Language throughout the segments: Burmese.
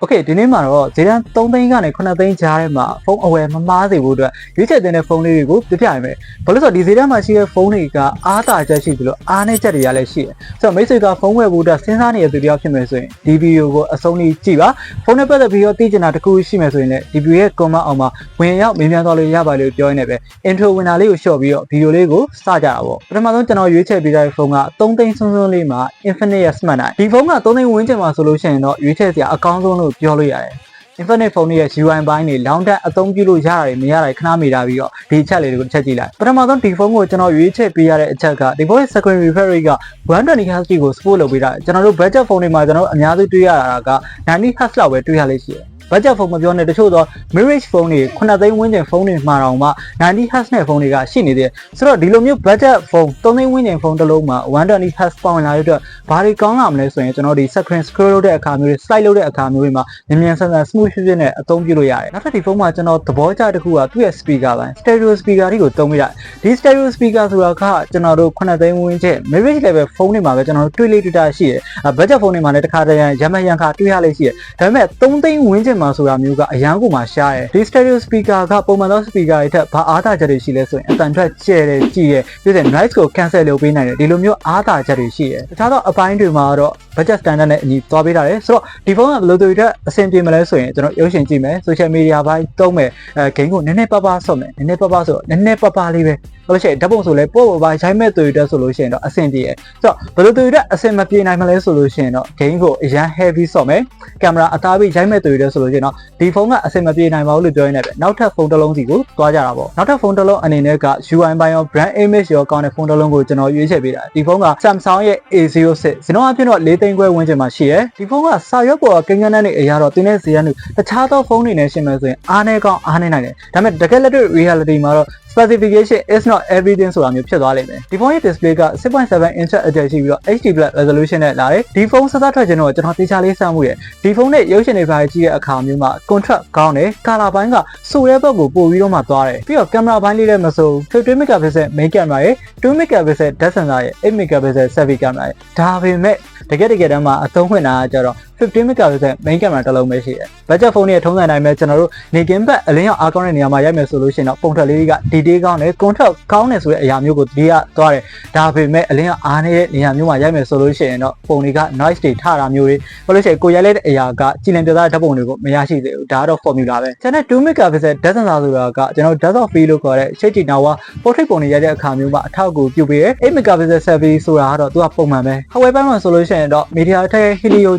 โอเคဒီနေ့မှာတော့ဈေးတန်း3သိန်းကနေ9သိန်းကြားထဲမှာဖုန်းအဝယ်မမားစေဖို့အတွက်ရွေးချယ်တင်တဲ့ဖုန်းလေးတွေကိုပြပြရမယ်ဘာလို့လဲဆိုတော့ဒီဈေးတန်းမှာရှိတဲ့ဖုန်းတွေကအားသာချက်ရှိပြီးတော့အားနည်းချက်တွေကလည်းရှိတယ်ဆိုတော့မိတ်ဆွေကဖုန်းဝယ်ဖို့အတွက်စဉ်းစားနေတဲ့သူတယောက်ဖြစ်မယ်ဆိုရင်ဒီဗီဒီယိုကိုအဆုံးထိကြည့်ပါဖုန်းနဲ့ပတ်သက်ပြီးတော့သိချင်တာတစ်ခုရှိမယ်ဆိုရင်လည်းဒီဗီဒီယိုရဲ့ comment အောက်မှာဝင်ရောက်မေးမြန်းသွားလို့ရပါလို့ပြောရင်းနဲ့ပဲ intro ဝင်တာလေးကိုရှော့ပြီးတော့ဗီဒီယိုလေးကိုစကြတာပေါ့ပထမဆုံးကျွန်တော်ရွေးချယ်ပေးတဲ့ဖုန်းက3သိန်းစွန်းစွန်းလေးမှာ Infinix Smart 9ဒီဖုန်းက3သိန်းဝန်းကျင်မှာဆိုလို့ရှိရင်တော့ရွေးချယ်စရာအကောင်းဆုံးလို့ ု့ပြောလို့ရတယ် Infinite phone ရဲ့ UI ဘိုင်းတွေ long term အသုံးပြုလို့ရတာတွေမရတာတွေခဏမိတာပြီးတော့ဒီအချက်လေးတွေကိုတစ်ချက်ကြည့်လိုက်ပထမဆုံးဒီဖုန်းကိုကျွန်တော်ရွေးချယ်ပေးရတဲ့အချက်ကဒီဖုန်းရဲ့ screen refresh rate က 120Hz ကို support လုပ်ပေးတာကျွန်တော်တို့ budget phone တွေမှာကျွန်တော်တို့အများစုတွေ့ရတာက 90Hz လောက်ပဲတွေ့ရလိမ့်ရှိတယ် budget phone မပြောနဲ့တချို့သော Mirage phone တွေ9သိန်းဝန်းကျင်ဖုန်းတွေမှာတော့မှ 90Hz နဲ့ဖုန်းတွေကရှိနေသေးတယ်ဆိုတော့ဒီလိုမျိုး budget phone 3သိန်းဝန်းကျင်ဖုန်းတစ်လုံးမှာ 120Hz ပေါင်လာတဲ့အတွက်ဘာတွေကောင်းလာမလဲဆိုရင်ကျွန်တော်ဒီ screen scroll လုပ်တဲ့အခါမျိုးတွေ slide လုပ်တဲ့အခါမျိုးတွေမှာမြန်မြန်ဆန်ဆန် smooth ဖြစ်ဖြစ်နဲ့အသုံးပြုလို့ရတယ်နောက်ထပ်ဒီဖုန်းမှာကျွန်တော်သဘောကျတစ်ခုကသူ့ရဲ့ speaker ပိုင်း stereo speaker တွေကိုသုံးမိတာဒီ stereo speaker ဆိုတာကကျွန်တော်တို့9သိန်းဝန်းကျင် Mirage level ဖုန်းတွေမှာပဲကျွန်တော်တို့တွေ့လေတွေ့တာရှိတယ် budget phone တွေမှာလည်းတစ်ခါတည်းရမ်းရမ်းခါတွေ့ရလိမ့်ရှိတယ်ဒါပေမဲ့3သိန်းဝန်းကျင်မှာဆိုတာမျိုးကအရန်ကိုမှရှားတယ်ဒီ stereo speaker ကပုံမှန်သော speaker တွေထက်ဘာအားသာချက်တွေရှိလဲဆိုရင်အတန်ထွက်ကျဲတယ်ကြည်တယ်ပြည့်စုံ noise ကို cancel လုပ်ပေးနိုင်တယ်ဒီလိုမျိုးအားသာချက်တွေရှိတယ်တခြားသောအပိုင်းတွေမှာတော့ budget standard နဲ့အညီသွားပေးတာလေဆိုတော့ဒီဖုန်းကဘယ်လိုတူတက်အဆင်ပြေမလဲဆိုရင်ကျွန်တော်ရုပ်ရှင်ကြည့်မယ် social media ဘိုင်းသုံးမယ်အဲ game ကိုနည်းနည်းပါးပါးဆော့မယ်နည်းနည်းပါးပါးဆိုတော့နည်းနည်းပါးပါးလေးပဲ ဟုတ်လို့ရှိရင်ဓာတ်ပုံဆိုလဲပို့ပေါ်ပါရိုက်မဲ့တူတက်ဆိုလို့ရှိရင်တော့အဆင်ပြေတယ်ဆိုတော့ဘယ်လိုတူတက်အဆင်မပြေနိုင်မလဲဆိုလို့ရှိရင်တော့ game ကိုအရန် heavy ဆော့မယ်ကင်မရာအသားပြီးရိုက်မဲ့တူတက်ဆိုလို့ရှိရင်တော့ဒီဖုန်းကအဆင်မပြေနိုင်ပါဘူးလို့ပြောရင်းနဲ့ပဲနောက်ထပ်ဖုန်းတစ်လုံးစီကိုသွားကြတာပေါ့နောက်ထပ်ဖုန်းတစ်လုံးအနေနဲ့က UI ဘိုင်းရော brand image ရောကောင်းတဲ့ဖုန်းတစ်လုံးကိုကျွန်တော်ရွေးချယ်ပေးတာဒီဖုန်းက Samsung ရဲ့ A06 ဇင်တော့အဖြစ်တော့၄သိန်းခွဲဝန်းကျင်မှာရှိရယ်ဒီဖုန်းကစာရွက်ပေါ်ကကင်းကန်းတန်းတွေအရာတော့တင်းတဲ့ဇီယန်တွေတခြားသောဖုန်းတွေနဲ့ရှင်းမယ်ဆိုရင်အားနည်းကောင်းအားနည်းနိုင်တယ်ဒါပေမဲ့တကယ်လက်တွေ့ reality မှာတော့ specification is not everything ဆိုတာမျိုးဖြစ်သွားလိမ့်မယ်ဒီဖုန်းရဲ့ display က6.7 inch အကျယ်ရှိပြီးတော့ HD Plus resolution နဲ့လာတယ်ဒီဖုန်းစသထွက်ခြင်းတော့ကျွန်တော်တေချာလေးစမ်းမှုရယ်ဒီဖုန်းနဲ့ရုပ်ရှင်တွေပါကြည့်တဲ့အခါမျိုးမှာ contrast ကောင်းတယ် color ဘိုင်းကစိုးရဲဘက်ကိုပို့ပြီးတော့မှသွားတယ်ပြီးတော့ camera ဘိုင်းလေးလည်းမစိုး50 megapixel main camera ရယ်2 megapixel depth sensor ရယ်8 megapixel selfie camera ရယ်ဒါပေမဲ့တကယ်တကယ်တမ်းမှာအသုံးဝင်တာကကြတော့ 15 megapixel main camera တစ်လုံးပဲရှိတယ်။ budget phone ရဲ့ထုံးစံတိုင်းပဲကျွန်တော်တို့နေကင်းဘက်အလင်းရောက်အားကောင်းတဲ့နေရာမှာရိုက်မယ်ဆိုလို့ရှိရင်တော့ပုံထွက်လေးတွေက detail ကောင်းတယ် contrast ကောင်းတယ်ဆိုတဲ့အရာမျိုးကိုဒီကသွားတယ်။ဒါပေမဲ့အလင်းရောက်အားနေတဲ့နေရာမျိုးမှာရိုက်မယ်ဆိုလို့ရှိရင်တော့ပုံတွေက noise တွေထတာမျိုးတွေဘာလို့ရှိရင်ကိုရိုက်လိုက်တဲ့အရာကကြည်လင်ပြသတဲ့ဓာတ်ပုံတွေကိုမရရှိသေးဘူး။ဒါကတော့ formula ပဲ။ကျွန်တော်2 megapixel depth sensor ဆိုတာကကျွန်တော် depth of field လို့ခေါ်တဲ့ shade nawa portrait ပုံတွေရိုက်တဲ့အခါမျိုးမှာအထောက်အကူပြုပေးတယ်။8 megapixel selfie ဆိုတာကတော့သူကပုံမှန်ပဲ။ hardware ဘက်မှာဆိုလို့ရှိရင်တော့ MediaTek Helio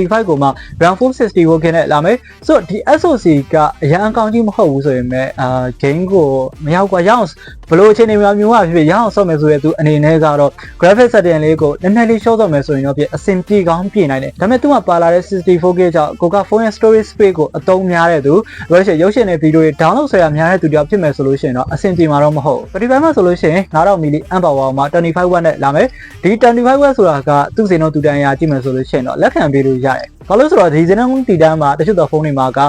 G85 ကိုမှ RAM 460 working နဲ့လာမယ်ဆိုတော့ဒီ SoC ကအရန်အကောင်းကြီးမဟုတ်ဘူးဆိုရင်မဲ့အာ game ကိုမရောက်กว่าရအောင်ဘလို့အခြေအနေမျိုးမျိုးကဖြစ်ဖြစ်ရအောင်ဆော့မယ်ဆိုရဲသူအနေနဲ့ကတော့ graphic setting လေးကိုနည်းနည်းလေးရှော့တော့မယ်ဆိုရင်တော့ပြအဆင်ပြေကောင်းပြေနိုင်တယ်ဒါပေမဲ့သူကပါလာတဲ့ 64K ကြောင့်ကိုကဖုန်းရဲ့ storage space ကိုအသုံးများတဲ့သူဘာလို့ရှိရင်ရုပ်ရှင်တွေဗီဒီယိုတွေ download ဆွဲရများတဲ့သူတယောက်ဖြစ်မယ်ဆိုလို့ရှိရင်တော့အဆင်ပြေမှာတော့မဟုတ်ဘူး35မှာဆိုလို့ရှိရင်9000 mAh amp power မှာ25 watt နဲ့လာမယ်ဒီ25 watt ဆိုတာကသူ့စင်တော့သူတန်ရာကြည့်မယ်ဆိုလို့ရှိရင်တော့လက်ခံပေးလို့ရ တယ်ဘာလို့ဆိုတော့ဒီစနေတီတန်းမှာတချို့သောဖုန်းတွေမှာက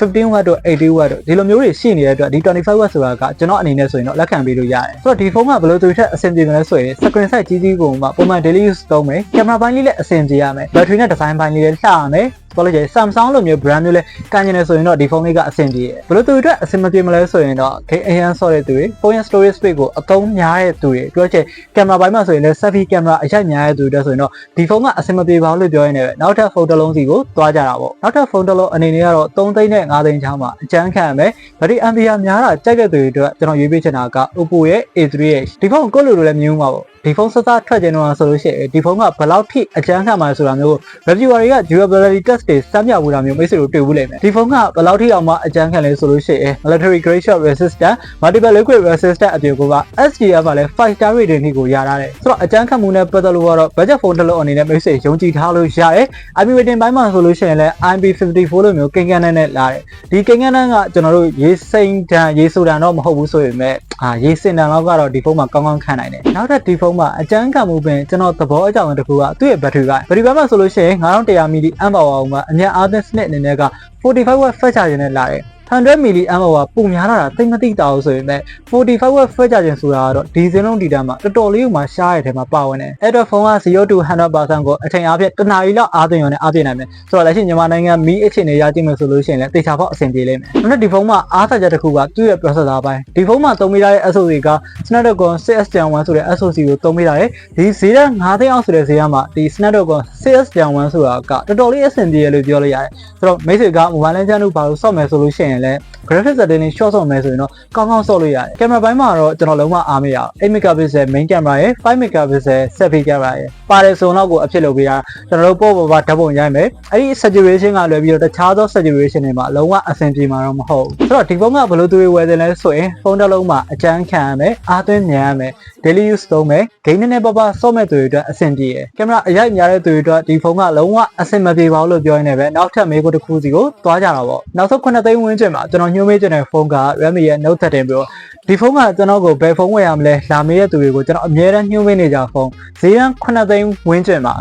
15 watt တို့80 watt တို့ဒီလိုမျိုးတွေရှိနေတဲ့အတွက်ဒီ25 watt ဆိုတာကကျွန်တော်အနေနဲ့ဆိုရင်တော့လက်ခံပေးလို့ရတယ်ဆိုတော့ဒီဖုန်းကဘယ်လိုတူထက်အဆင်ပြေမလဲဆိုရင် screen size ကြီးကြီးကိုမှပုံမှန် daily use သုံးမယ်ကင်မရာပိုင်းလေးလည်းအဆင်ပြေရမယ် battery နဲ့ design ပိုင်းလေးလည်းလှရမယ် ဘာလို့လဲ Samsung လိုမျိုး brand မျိုးလဲကန်ကျင်နေဆိုရင်တော့ဒီဖုန်းလေးကအဆင်ပြေတယ်ဘယ်လိုသူအတွက်အဆင်မပြေမလဲဆိုရင်တော့ game အရန်ဆော့တဲ့သူတွေဖုန်းရဲ့ storage space ကိုအသုံးများတဲ့သူတွေပြောချင်ကင်မရာပိုင်းမှာဆိုရင်လည်း selfie camera အရိုက်များတဲ့သူတွေဆိုရင်တော့ဒီဖုန်းကအဆင်မပြေပါဘူးလို့ပြောရင်းနဲ့ပဲနောက်ထပ်ဖုန်းတစ်လုံးစီကိုသွားကြတာပေါ့နောက်ထပ်ဖုန်းတစ်လုံးအနေနဲ့ကတော့3သိန်းနဲ့5သိန်းချောင်းမှာအကျန်းခံရမယ်ဗတိ Ampere များတာကြိုက်တဲ့သူတွေအတွက်ကျွန်တော်ရွေးပေးချင်တာက Oppo ရဲ့ A3H ဒီဖုန်းကိုကိုလိုလိုလည်းမြင်ဦးမှာပေါ့ဒီဖုန်းစစထွက်ကျင်တော့ဆိုလို့ရှိရင်ဒီဖုန်းကဘယ်လောက်ထိအကျန်းခံမှာဆိုတာမျိုး reviewer တွေက durability test တွေစမ်းပြဘူးတာမျိုးမိတ်ဆွေတို့တွေ့ဘူးလိမ့်မယ်ဒီဖုန်းကဘယ်လောက်ထိအောင်မှအကျန်းခံလဲဆိုလို့ရှိရင် military grade shot resistant multiple liquid resistant အပြင်က SDF ကလည်း5 star rating ကိုရထားတယ်ဆိုတော့အကျန်းခံမှုနဲ့ပတ်သက်လို့ကတော့ budget phone တစ်လုံးအနေနဲ့မိတ်ဆွေယုံကြည်ထားလို့ရတယ် IP rating ဘိုင်းမှာဆိုလို့ရှိရင်လည်း IP54 လို့မျိုးကိန်းကန်းနဲ့လာတယ်ဒီကိန်းကန်းကကျွန်တော်တို့ရေးစိမ့်တန်ရေးဆိုတာတော့မဟုတ်ဘူးဆိုပေမဲ့အာရေးစင်တန်လောက်ကတော့ဒီဖုန်းမှာကောင်းကောင်းခံနိုင်တယ်နောက်ထပ်ဒီဖုန်းမှာအကျန်းခံမှုပင်ကျွန်တော်သဘောအကြောင်းတစ်ခုကသူ့ရဲ့ battery က battery ဘက်မှာဆိုလို့ရှိရင်9100 mAh amp hour မှာအမြတ်အားသင်းစနစ်အနေနဲ့က45 watt fast charger နဲ့လာတယ် 100 mAh ပုံများလာတာသိမသိတာဘူးဆိုရင်လည်း45 watt fast charging ဆိုတာကတော့ဒီဇင်းလုံးဒီတာမှာတော်တော်လေးကိုမှရှားရတဲ့ထဲမှာပါဝင်တယ်အဲ့တော့ဖုန်းက0 to 100%ကိုအချိန်အားဖြင့်တစ်နာရီလောက်အားသွင်းရုံနဲ့အားပြည့်နိုင်မယ်ဆိုတော့လက်ရှိမြန်မာနိုင်ငံမီးအခြေအနေရကြည့်မယ်ဆိုလို့ရှိရင်လည်းတေချာပေါက်အဆင်ပြေလိမ့်မယ်နောက်တစ်ဒီဖုန်းမှာအားသာချက်တစ်ခုကသူ့ရဲ့ processor ပိုင်းဒီဖုန်းမှာသုံးမိထားတဲ့ SoC က Snapdragon 6S Gen 1ဆိုတဲ့ SoC ကိုသုံးမိထားတယ်ဒီဈေးတန်း9သိန်းအောင်ဆိုတဲ့ဈေးကမှာဒီ Snapdragon 6S Gen 1ဆိုတာကတော်တော်လေးအဆင်ပြေရလို့ပြောလို့ရတယ်ဆိုတော့မိတ်ဆွေက mobile legend တို့ဘာလို့စော့မယ်ဆိုလို့ရှိရင်လည်း graphics setting နဲ့ short ဆော့မယ်ဆိုရင်တော့ကောင်းကောင်းဆော့လို့ရတယ်ကင်မရာပိုင်းမှာတော့ကျွန်တော်လုံးဝအားမရအောင်8 megapixel main camera ရယ်5 megapixel selfie camera ရယ်ပါတယ်ဆိုတော့ကိုအဖြစ်လုပ်ပေးတာကျွန်တော်တို့ပေါ့ပေါ့ပါဓာတ်ပုံရိုက်မယ်အဲ့ဒီ saturation ကလွယ်ပြီးတော့တခြားသော saturation တွေမှာလုံးဝအဆင်ပြေမှာတော့မဟုတ်ဘူးဆိုတော့ဒီဖုန်းကဘယ်လိုသူတွေဝယ်တယ်လဲဆိုရင်ဖုန်းတစ်လုံးမှာအကျန်းခံရမယ်အားသွင်းမြန်ရမယ် daily use သုံးမယ် game နဲ့ပပဆော့မဲ့သူတွေအတွက်အဆင်ပြေတယ်ကင်မရာအရိုက်များတဲ့သူတွေအတွက်ဒီဖုန်းကလုံးဝအဆင်မပြေပါဘူးလို့ပြောရင်းနဲ့ပဲနောက်ထပ်မေးခွန်းတစ်ခုစီကိုသွားကြတာပေါ့နောက်ဆုံး9သိန်းဝန်းကျင်မှာကျွန်တော်ညွှန်မေးချင်တဲ့ဖုန်းက Redmi ရဲ့ Note 13 Pro ဒီဖုန်းကကျွန်တော်ကိုဘယ်ဖုန်းဝယ်ရမလဲလာမေးတဲ့သူတွေကိုကျွန်တော်အများအားညှို့မေးနေကြဖုန်းဈေးရန်9သိန်းဝန်းကျင်မှာ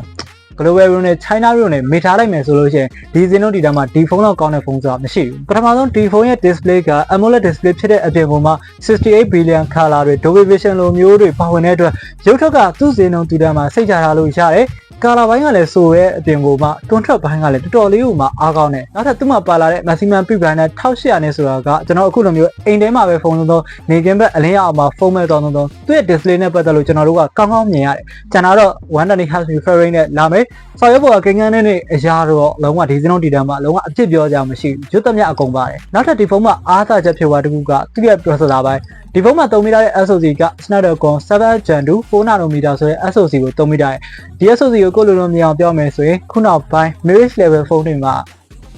global room နဲ့ China room နဲ့မေထားလိုက်မယ်ဆိုလို့ရှိရင်ဒီစင်းတို့ဒီတာမှာဒီဖုန်းတော့ကောင်းတဲ့ဖုန်းဆိုတာမရှိဘူးပထမဆုံးဒီဖုန်းရဲ့ display က AMOLED display ဖြစ်တဲ့အပြင်ပေါ်မှာ68 billion color တွေ Dolby Vision လိုမျိုးတွေပါဝင်တဲ့အတွက်ရုပ်ထွက်ကသူ့စင်းလုံးဒီတာမှာစိတ်ချထားလို့ရတယ်ကာလာပိုင်းကလည်းဆိုရဲအပြင်ကိုမှတွန်ထွက်ပိုင်းကလည်းတော်တော်လေးကိုမှအားကောင်းတယ်နောက်ထပ်သူ့မှာပါလာတဲ့ maximum peak brightness နဲ့1800နဲ့ဆိုတာကကျွန်တော်အခုလိုမျိုးအိမ်ထဲမှာပဲဖုန်းသုံးသုံးနေကင်းဘက်အလင်းရအောင်မှာဖုန်းမဲ့သုံးသုံးသုံးသူ့ရဲ့ display နဲ့ပတ်သက်လို့ကျွန်တော်တို့ကကောင်းကောင်းမြင်ရတယ်ကျွန်တော်တော့120 Hz refresh rate နဲ့လာမယ်ဆော်ရွက်ပေါ်ကကိန်းကန်းနဲ့နေအရာတော့လုံးဝဒီစင်းလုံးဒီတန်းမှာလုံးဝအဖြစ်ပြောကြမရှိဘူးရွတ်သမျှအကုန်ပါတယ်နောက်ထပ်ဒီဖုန်းမှာအားသာချက်ဖြစ်သွားတခုကသူ့ရဲ့ processor ပိုင်းဒီဖုန်းမှာသုံးမိထားတဲ့ SoC က Snapdragon 7 Gen 2 4 nanometer ဆိုတဲ့ SoC ကိုသုံးမိထားတယ်ဒီ SoC ကိုကိုလိုလိုမြင်အောင်ပြောမယ်ဆိုရင်ခုနောက်ပိုင်း mid level ဖုန်းတွေမှာ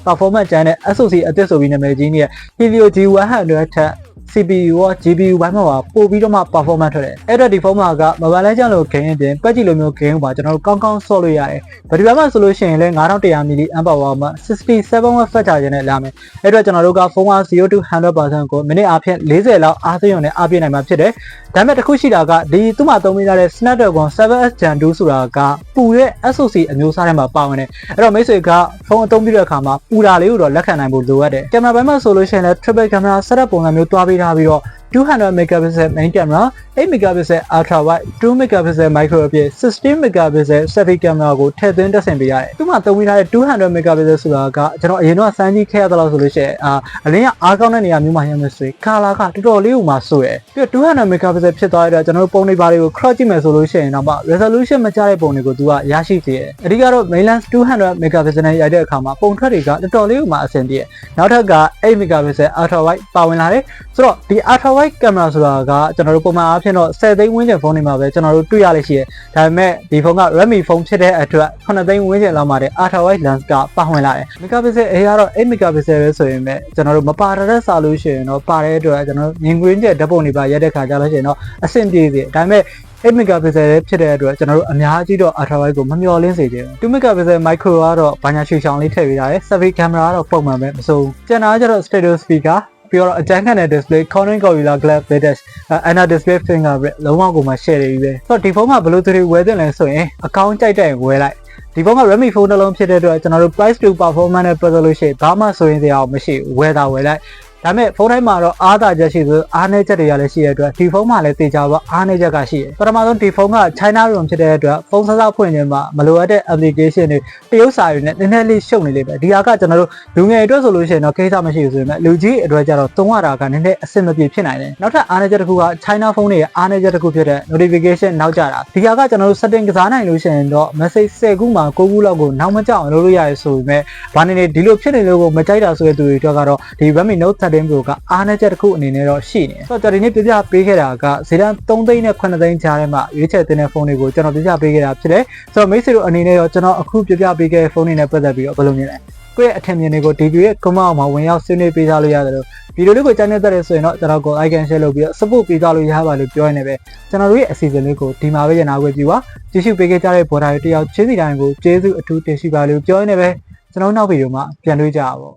performance ကျန်တဲ့ SoC အသစ်ဆိုပြီးနာမည်ကြီးနေတဲ့ Helio G100 ထက် CPU ရော GPU ဘိုင်းမှာပါပို့ပြီးတော့မှ performance ထွက်တယ်။အဲ့တော့ဒီဖုန်းမှာက mobile legend လို game အပြင် PUBG လိုမျိုး game ကိုပါကျွန်တော်တို့ကောင်းကောင်းဆော့လို့ရတယ်။ဘယ်ဒီဘက်မှာဆိုလို့ရှိရင်လည်း9100 mAh power မှာ67 watt fast charger နဲ့လာမယ်။အဲ့တော့ကျွန်တော်တို့ကဖုန်းက0 to 100%ကိုမိနစ်အားဖြင့်40လောက်အားသွင်းရုံနဲ့အားပြည့်နိုင်မှာဖြစ်တယ်။ဒါပေမဲ့တစ်ခုရှိတာကဒီသူ့မှာသုံးမိထားတဲ့ Snapdragon 7S Gen 2ဆိုတာကပူတဲ့ SoC အမျိုးအစားထဲမှာပါဝင်တယ်။အဲ့တော့မိတ်ဆွေကဖုန်းအသုံးပြုတဲ့အခါမှာပူတာလေးကိုတော့လက်ခံနိုင်ဖို့လိုအပ်တယ်။ကင်မရာဘက်မှာဆိုလို့ရှိရင်လည်း triple camera setup ပုံစံမျိုးတွားပေးထားပြီးတော့200 megapixel main camera 8 megapixel ultra wide 2 megapixel micro အဖြစ်16 megapixel selfie camera ကိုထည့်သွင်းတက်ဆင်ပေးရတယ်။သူ့မှာသုံးပေးထားတဲ့200 megapixel ဆိုတာကကျွန်တော်အရင်တော့စမ်းကြည့်ခဲ့ရသလောက်ဆိုလို့ရှိရင်အာအလင်းကအားကောင်းတဲ့နေရာမျိုးမှာရမယ်ဆိုရင် color ကတော်တော်လေးကိုမှဆိုရယ်။ပြီးတော့200 megapixel ဖြစ်သွားတဲ့အတွက်ကျွန်တော်တို့ပုံတွေပါတွေကို crop ကြည့်မယ်ဆိုလို့ရှိရင်တော့မှ resolution မကျတဲ့ပုံတွေကိုသူကရရှိစေတယ်။အဓိကတော့ mainland 200 megapixel နဲ့ရိုက်တဲ့အခါမှာပုံထွက်တွေကတော်တော်လေးကိုမှအဆင်ပြေ။နောက်ထပ်က8 megapixel ultra wide ပါဝင်လာတယ်။ဆိုတော့ဒီ ultra wide camera ဆိုတာကကျွန်တော်တို့ပုံမှန်အားဖြင့်တော့10သိန်းဝန်းကျင်ဖုန်းတွေမှာပဲကျွန်တော်တို့တွေ့ရလိမ့်ရှိတယ်။ဒါပေမဲ့ဒီဖုန်းက Redmi ဖုန်းဖြစ်တဲ့အတွက်9သိန်းဝန်းကျင်လောက်မှာတဲ့ ultra wide lens ကပါဝင်လာတယ်။ megapixel အရာတော့ 8 megapixel ပဲဆိုရင်ပဲကျွန်တော်တို့မပါတဲ့စာလို့ရှိရင်တော့ပါတဲ့အတွက်ကျွန်တော်တို့မြင်ကွင်းကျက်ဓာတ်ပုံတွေပါရက်တဲ့ခါကြလို့ရှိရင်တော့အဆင်ပြေစေ။ဒါပေမဲ့8 megapixel ပဲဖြစ်တဲ့အတွက်ကျွန်တော်တို့အများကြီးတော့ ultra wide ကိုမမျှော်လင့်စေချင်ဘူး2 megapixel micro ကတော့ဘာညာချွေချောင်းလေးထည့်ပေးထားတယ် selfie camera ကတော့ပုံမှန်ပဲမစိုးဘူးကျန်တာကျတော့ stereo speaker ပြီးတော့အတန်းခံတဲ့ display Corning Gorilla Glass Latest Ana display fingerprint လုံးဝကိုမှ share နေပြီပဲဆိုတော့ဒီဖုန်းမှာဘယ်လိုသူတွေဝယ်တင်လဲဆိုရင်အကောင့်ကြိုက်တဲ့ဝယ်လိုက်ဒီဖုန်းက Redmi ဖုန်းတစ်လုံးဖြစ်တဲ့အတွက်ကျွန်တော်တို့ price to performance နဲ့ပတ်သက်လို့ရှိရင်ဘာမှဆိုရင်စရာမရှိဘူးဝယ်တာဝယ်လိုက် ဒါပေမဲ့ဖုန်းတိုင်းမှာတော့အားသာချက်ရှိသလိုအားနည်းချက်တွေကလည်းရှိတဲ့အတွက်ဒီဖုန်းမှာလည်းတေချာပေါ့အားနည်းချက်ကရှိတယ်ပထမဆုံးဒီဖုန်းက China ROM ဖြစ်တဲ့အတွက်ဖုန်းစစောက်ဖွင့်ခြင်းမှာမလိုအပ်တဲ့ application တွေတရုပ်စာတွေနဲ့နည်းနည်းလေးရှုပ်နေလိမ့်မယ်ဒီဟာကကျွန်တော်တို့လူငယ်အတွက်ဆိုလို့ရှိရင်တော့ကိစ္စမရှိဘူးဆိုပေမဲ့လူကြီးအတွက်ကျတော့သုံးရတာကနည်းနည်းအဆင်မပြေဖြစ်နိုင်တယ်နောက်ထပ်အားနည်းချက်တစ်ခုက China ဖုန်းတွေရဲ့အားနည်းချက်တစ်ခုဖြစ်တဲ့ notification နောက်ကျတာဒီဟာကကျွန်တော်တို့ setting ကစားနိုင်လို့ရှိရင်တော့ message 10ခုမှာ9ခုလောက်ကိုနောက်မကြောက်အောင်လုပ်လို့ရတယ်ဆိုပေမဲ့ဘာနေနေဒီလိုဖြစ်နေလို့ကိုမကြိုက်တာဆိုတဲ့သူတွေအတွက်ကတော့ဒီ Redmi Note 13 Pro ကအားနည်းချက်တစ်ခုအနေနဲ့တော့ရှိနေတယ်ဆိုတော့ကျွန်တော်ဒီနေ့ပြပြပေးခဲ့တာကဈေးတန်း3သိန်းနဲ့9သိန်းကြားထဲမှာရွေးချယ်တင်တဲ့ဖုန်းတွေကိုကျွန်တော်ပြပြပေးခဲ့တာဖြစ်တယ်ဆိုတော့မိတ်ဆွေတို့အနေနဲ့တော့ကျွန်တော်အခုပြပြပေးခဲ့တဲ့ဖုန်းတွေနဲ့ပတ်သက်ပြီးတော့ဘယ်လိုမြင်လဲကိုယ့်ရဲ့အထင်မြင်တွေကိုဒီဗီဒီယိုရဲ့ comment အောက်မှာဝင်ရောက်ဆွေးနွေးပေးထားလို့ရတယ်လို့ဗီဒီယိုလေးကိုကြိုက်နေတဲ့ဆိုရင်တော့ကျွန်တော်ကို like and share လုပ်ပြီးတော့ support ပေးသွားလို့ရပါလို့ပြောရနေပဲကျွန်တော်တို့ရဲ့အစီအစဉ်လေးကိုဒီမှာပဲရနာခွင့်ပြုပါကြည့်ရှုပေးခဲ့ကြတဲ့ဘော်ဒါတွေတယောက်ချင်းစီတိုင်းကိုကျေးဇူးအထူးတင်ရှိပါလို့ပြောရနေပဲကျွန်တော်နောက်ဗီဒီယိုမှာပြန်တွေ့ကြပါ